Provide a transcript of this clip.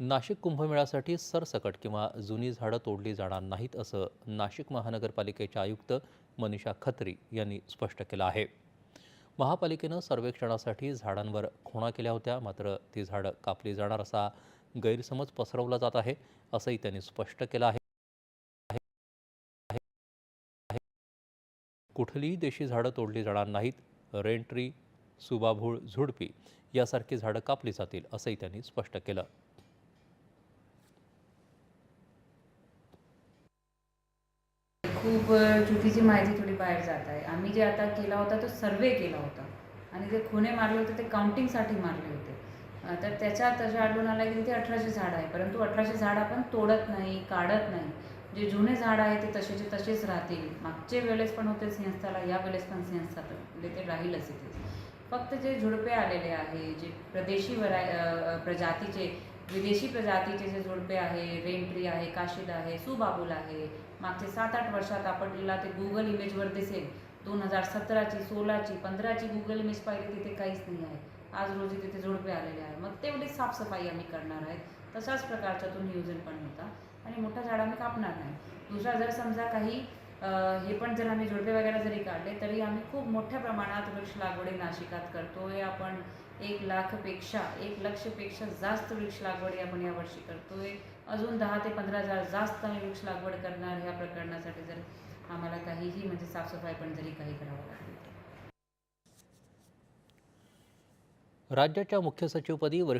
नाशिक कुंभमेळ्यासाठी सरसकट किंवा जुनी झाडं तोडली जाणार नाहीत असं नाशिक महानगरपालिकेचे आयुक्त मनीषा खत्री यांनी स्पष्ट केलं आहे. महापालिकेनं सर्वेक्षणासाठी झाडांवर खुणा केल्या होत्या मात्र ती झाडं कापली जाणार असा गैरसमज पसरवला जात आहे असंही त्यांनी स्पष्ट केलं आहे. कुठलीही देशी झाडं तोडली जाणार नाहीत रेंट्री सुबाभूळ झुडपी यासारखी झाडं कापली जातील असंही त्यांनी स्पष्ट केलं. खूप चुकीची माहिती थोडी बाहेर जात आहे. आम्ही जे आता केला होता तो सर्वे केला होता. आणि जे खुणे मारले होते ते काउंटिंगसाठी मारले होते. तर त्याच्यात असं आढळून आलं की तिथे अठराशे झाड आहे. परंतु अठराशे झाड आपण तोडत नाही काढत नाही. जे जुने झाड आहे ते तसेचे तसेच राहतील. मागचे वेळेस पण होते सिंहस्थाला या वेळेस पण सिंहस्थाला म्हणजे ते राहीलच इथे. फक्त जे झुडपे आलेले आहे जे प्रदेशी वराय प्रजातीचे विदेशी प्रजातीचे जे झुडपे आहे रेंट्री आहे काशीद आहे सुबाबुल आहे मागचे सात आठ वर्षात आपल्याला ते गुगल इमेजवर दिसेल. दोन हजार सतराची सोळाची पंधराची गुगल इमेज पाहिली तिथे काहीच नाही आहे. आज रोजी तिथे झुडपे आलेले आहे मग तेवढी साफसफाई आम्ही करणार आहेत. तशाच प्रकारचा तो नियोजन पण होता. आणि मोठा झाड आम्ही कापणार नाही. दुसरा जर समजा काही हे पण जर आम्ही झुडपे वगैरे जरी काढले तरी आम्ही खूप मोठ्या प्रमाणात वृक्ष लागवडी नाशिकात करतोय आपण एक लाखपेक्षा एक लक्षपेक्षा जास्त वृक्ष लागवडी आपण यावर्षी करतोय. अजून दहा ते पंधरा हजार जास्त आम्ही वृक्ष लागवड करणार ह्या प्रकरणासाठी जर आम्हाला काहीही म्हणजे साफसफाई पण जरी काही करावं लागेल राज्याच्या मुख्य सचिवपदी वरिष्ठ